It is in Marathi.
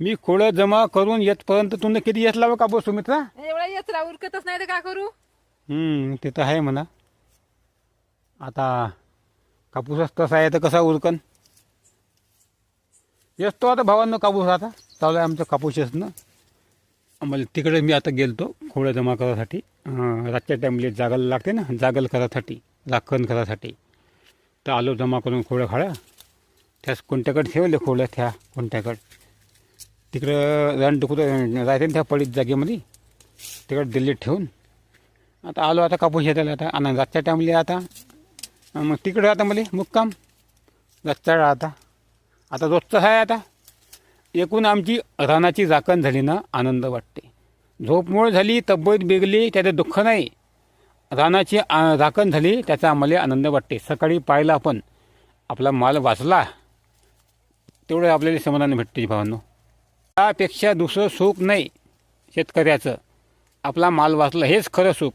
मी खोळं जमा करून येतपर्यंत तुला किती येस लावा कापूस सुमित्रा? एवढा येचरा उरकतच नाही तर का करू? हम्म, ते तर आहे म्हणा. आता कापूसच तसा आहे तर कसा उरकन? येतो आता भावांनो कापूस आता. चालू आहे आमचं कापूस येसनं आम्हाला तिकडे मी आता गेलतो खोळ्या जमा करासाठी अं, रातच्या टाईमला जागायला लागते ना जागल करासाठी राखण करासाठी तर आलो जमा करून खोळ्या खाड्या त्यास कोणत्याकडे ठेवले खोळ्या त्या कोणत्याकडे? तिकडं रण कुठं राहते ना त्या पडीत जागेमध्ये. तिकडं दिल्लीत ठेवून. आता आलो आता कापूस शेताला आता. आणि रातच्या टाईमला आता मग तिकडं आता मला मुक्काम. रातच्या आता. आता रोजचं आहे आता. एकूण आमची रानाची राखण झाली ना आनंद वाटते. झोपमोळ झाली तब्येत बिगली त्याचं दुःख नाही. रानाची आ- राखण झाली त्याचा आम्हाला आनंद वाटते. सकाळी पाहिला आपण आपला माल वाचला तेवढं आपल्याला समाधान भेटते भावांनो. त्यापेक्षा दुसरं सुख नाही शेतकऱ्याचं. आपला माल वाचला हेच खरं सुख.